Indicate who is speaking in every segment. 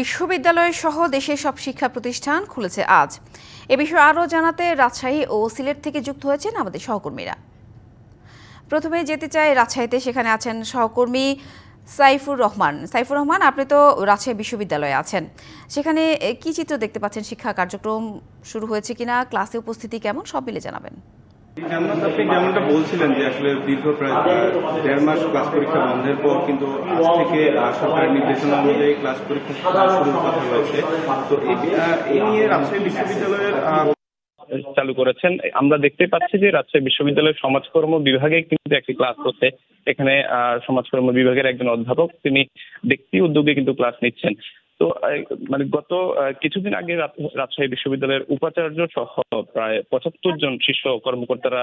Speaker 1: বিশ্ববিদ্যালয় সহ দেশের সব শিক্ষা প্রতিষ্ঠান খুলেছে আজ। এ বিষয়ে আরও জানাতে রাজশাহী ও সিলেট থেকে যুক্ত হয়েছেন আমাদের সহকর্মীরা। প্রথমে যেতে চাই রাজশাহীতে, সেখানে আছেন সহকর্মী সাইফুর রহমান। সাইফুর রহমান, আপনি তো রাজশাহী বিশ্ববিদ্যালয়ে আছেন। সেখানে কি চিত্র দেখতে পাচ্ছেন? শিক্ষা কার্যক্রম শুরু হয়েছে কিনা? ক্লাসে উপস্থিতি কেমন? সব মিলে জানাবেন।
Speaker 2: আপনি যেমনটা বলছিলেন যে আসলে দীর্ঘ প্রায় দেড় মাস ক্লাস পরীক্ষা বন্ধের পর কিন্তু আজ থেকে সরকারের নির্দেশনা অনুযায়ী ক্লাস পরীক্ষা শুরুর কথা রয়েছে। তো এই নিয়ে রাজশাহী বিশ্ববিদ্যালয়ের
Speaker 3: চালু করেছেন। আমরা দেখতে পাচ্ছি যে রাজশাহী বিশ্ববিদ্যালয়ের সমাজকর্ম বিভাগে কিন্তু একটি ক্লাস হচ্ছে এখানে সমাজকর্ম বিভাগের একজন অধ্যাপক, তিনি ব্যক্তি উদ্যোগে কিন্তু ক্লাস নিচ্ছেন। তো মানে গত কিছুদিন আগে রাজশাহী বিশ্ববিদ্যালয়ের উপাচার্য সহ প্রায় পঁচাত্তর জন শীর্ষ কর্মকর্তারা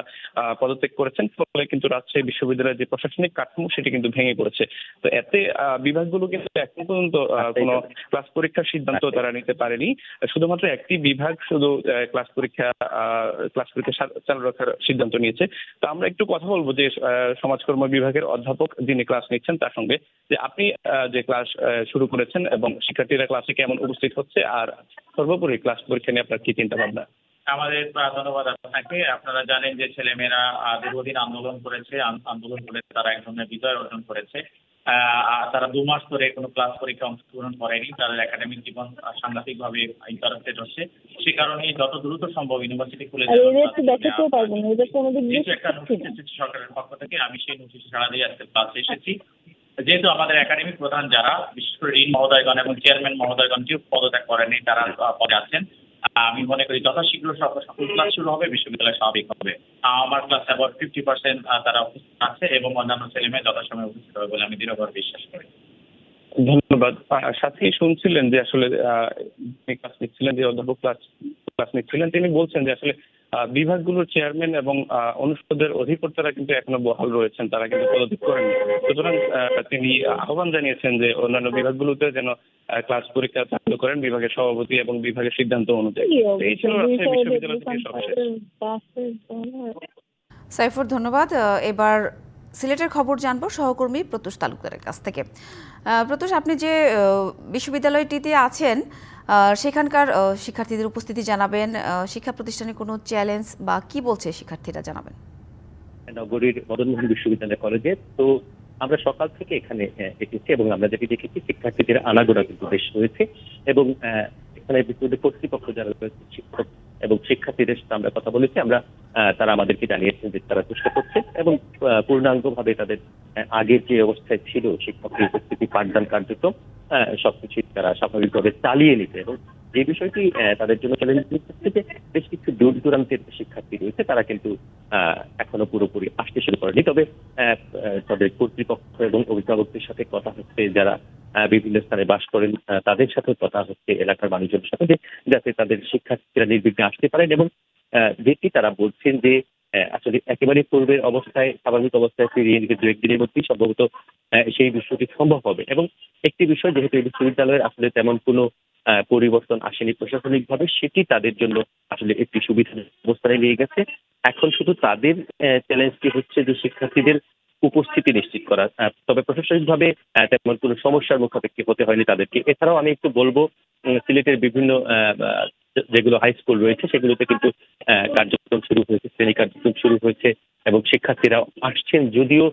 Speaker 3: পদত্যাগ করেছেন। ফলে কিন্তু রাজশাহী বিশ্ববিদ্যালয়ের যে প্রশাসনিক কাঠামো সেটি কিন্তু ভেঙে পড়েছে। তো এতে বিভাগগুলো কিন্তু এখন পর্যন্ত আহ, কোনো ক্লাস পরীক্ষার সিদ্ধান্ত তারা নিতে পারেনি। শুধুমাত্র একটি বিভাগ শুধু ক্লাস পরীক্ষা আহ, ক্লাস পরীক্ষা চালু রাখার সিদ্ধান্ত নিয়েছে। তো আমরা একটু কথা বলব যে সমাজকর্ম বিভাগের অধ্যাপক যিনি ক্লাস নিচ্ছেন তার সঙ্গে যে আপনি আহ, যে ক্লাস শুরু করেছেন এবং শিক্ষার্থীরা ক্লাসে কেমন উপস্থিত হচ্ছে? আর সর্বোপরি ক্লাস পরীক্ষা নিয়ে আপনার কি চিন্তা ভাবনা?
Speaker 4: আমাদের ধন্যবাদ আপনাকে। আপনারা জানেন যে ছেলেমেয়েরা দীর্ঘদিন আন্দোলন করেছে আন্দোলন করে তারা এক ধরনের বিজয় অর্জন করেছে। আহ, তারা দু মাস ধরে কোনো ক্লাস পরীক্ষা অংশগ্রহণ করেনি। তাদের একাডেমিক জীবন সাংঘাতিক ভাবে ইন্টারাপ্টেড হচ্ছে। সে কারণে যত দ্রুত সম্ভব ইউনিভার্সিটি খুলে সরকারের পক্ষ থেকে। আমি সেই নোটিশে সাড়া দিয়ে আজকে ক্লাসে এসেছি। যেহেতু আমাদের একাডেমিক প্রধান যারা, বিশেষ করে রিন মহোদয়গণ এবং চেয়ারম্যান মহোদয়গণ কেউ পদত্যাগ করেনি তারা পদে আছেন। আমি মনে করি যথাশীঘ্র সকল ক্লাস শুরু হবে, বিশ্ববিদ্যালয় স্বাভাবিক হবে। আমার ক্লাস অ্যাবাউট ফিফটি পার্সেন্ট তারা উপস্থিত আছে এবং অন্যান্য ছেলেমেয়ে যথাসময়ে উপস্থিত হবে বলে আমি দৃঢ়ভাবে বিশ্বাস করি।
Speaker 3: ধন্যবাদ। সাথেই শুনছিলেন যে আসলে ক্লাস নিচ্ছিলেন, যে অধ্যাপক ক্লাস ক্লাস নিচ্ছিলেন, তিনি বলছেন যে আসলে বিভাগগুলোর চেয়ারম্যান এবং আহ, অনুষদের অধিকর্তারা কিন্তু এখনও বহাল রয়েছেন তারা কিন্তু পদত্যাগ করেননি। সুতরাং তিনি আহ্বান জানিয়েছেন যে অন্যান্য বিভাগগুলোতে যেন ক্লাস পরীক্ষা চালু করেন বিভাগের সভাপতি এবং বিভাগের সিদ্ধান্ত অনুযায়ী। এই ছিল রাজশাহী বিশ্ববিদ্যালয় থেকে সবশেষ।
Speaker 1: সাইফুর ধন্যবাদ। এবার সিলেটের খবর জানব সহকর্মী প্রত্যুষ তালুকদারের কাছ থেকে। আহ, প্রত্যুষ আপনি যে আহ, বিশ্ববিদ্যালয়টিতে আছেন সেখানকার শিক্ষার্থীদের উপস্থিতি জানাবেন। শিক্ষা প্রতিষ্ঠানে কোনো চ্যালেঞ্জ বা কি বলছে শিক্ষার্থীরা জানাবেন?
Speaker 5: নগরীর মদনমোহন বিশ্ববিদ্যালয় কলেজে। তো আমরা সকাল থেকে এখানে এসেছি এবং আমরা যেটি দেখেছি, শিক্ষার্থীদের আনাগোনা কিন্তু বেশ হয়েছে এবং এখানে কর্তৃপক্ষ যারা রয়েছে, শিক্ষক এবং শিক্ষার্থীদের সাথে আমরা কথা বলেছি। আমরা তারা আমাদেরকে জানিয়েছেন যে তারা চেষ্টা করছে এবং পূর্ণাঙ্গ ভাবে তাদের আগের যে অবস্থায় ছিল শিক্ষকের উপস্থিতি পাঠদান কার্যক্রম সবকিছু তারা স্বাভাবিকভাবে চালিয়ে নিতে এবং যে বিষয়টি তাদের জন্য চ্যালেঞ্জ যে বেশ কিছু দূর দূরান্তের শিক্ষার্থী রয়েছে, তারা কিন্তু এখনও পুরোপুরি আসতে শুরু করেনি। তবে তাদের কর্তৃপক্ষ এবং অভিভাবকদের সাথে কথা হচ্ছে, যারা বিভিন্ন স্থানে বাস করেন তাদের সাথে কথা হচ্ছে এলাকার মানুষজনের সাথে যাতে তাদের শিক্ষার্থীরা নির্বিঘ্নে আসতে পারেন এবং যেটি তারা বলছেন যে আসলে একেবারে পূর্বের অবস্থায়, স্বাভাবিক অবস্থায় ফিরিয়ে নিতে দু একদিনের মধ্যেই সম্ভবত সেই বিষয়টি সম্ভব হবে। এবং একটি বিষয়, যেহেতু এই বিশ্ববিদ্যালয়ের আসলে তেমন কোনো পরিবর্তন আসেনি প্রশাসনিকভাবে, সেটি তাদের জন্য আসলে একটি সুবিধার অবস্থানে নিয়ে গেছে। এখন শুধু তাদের চ্যালেঞ্জটি হচ্ছে যে শিক্ষার্থীদের উপস্থিতি নিশ্চিত করা। তবে প্রশাসনিকভাবে তেমন কোনো সমস্যার মুখাপেক্ষি হতে হয়নি তাদেরকে। এছাড়াও আমি একটু বলব সিলেটের বিভিন্ন যেগুলো হাই স্কুল রয়েছে সেগুলোতে কিন্তু কার্যক্রম শুরু হয়েছে শ্রেণি কার্যক্রম শুরু হয়েছে এবং শিক্ষার্থীরা আসছেন যদিও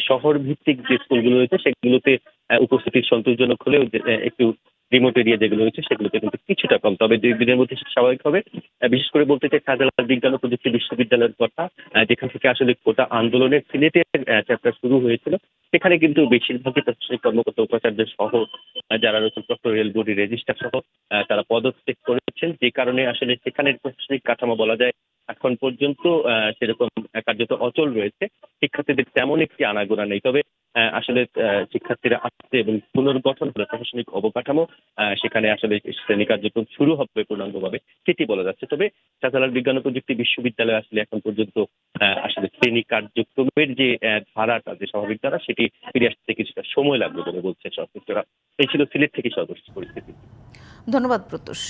Speaker 5: শহর ভিত্তিক যে স্কুলগুলো রয়েছে সেগুলোতে আহ, উপস্থিতি সন্তোষজনক হলেও একটু রিমোট এরিয়া যেগুলো রয়েছে সেগুলোতে কিন্তু কিছুটা কম। তবে দুই দিনের মধ্যে স্বাভাবিক হবে। বিশেষ করে বলতে চাই শাহজালাল বিজ্ঞান ও প্রযুক্তি বিশ্ববিদ্যালয়ের কথা যেখান থেকে আসলে গোটা আন্দোলনের সিলেটের চ্যাপ্টার শুরু হয়েছিল। সেখানে কিন্তু বেশিরভাগই প্রশাসনিক কর্মকর্তা উপাচার্য সহ যারা রয়েছেন রেল বডি রেজিস্ট্রার সহ তারা পদত্যাগ করেছেন। যে কারণে আসলে সেখানের প্রশাসনিক কাঠামো বলা যায় এখন পর্যন্ত সেরকম কার্যত অচল রয়েছে। শিক্ষার্থীদের তেমন একটি আনাগোনা নেই। তবে আসলে শিক্ষার্থীরা আসছে এবং পুনর্গঠন হলে প্রশাসনিক অবকাঠামো সেখানে আসলে শ্রেণি কার্যক্রম শুরু হবে পূর্ণাঙ্গভাবে। সেটি বলা যাচ্ছে। তবে শাহজালাল বিজ্ঞান ও প্রযুক্তি বিশ্ববিদ্যালয় আসলে এখন পর্যন্ত আসলে শ্রেণি কার্যক্রমের যে ধারাটা, যে স্বাভাবিক ধারা, সেটি ফিরে আসতে কিছুটা সময় লাগবে বলে বলছে সংশ্লিষ্টরা এই ছিল সিলেট থেকে সর্বশেষ পরিস্থিতি।
Speaker 1: ধন্যবাদ, প্রত্যুষ।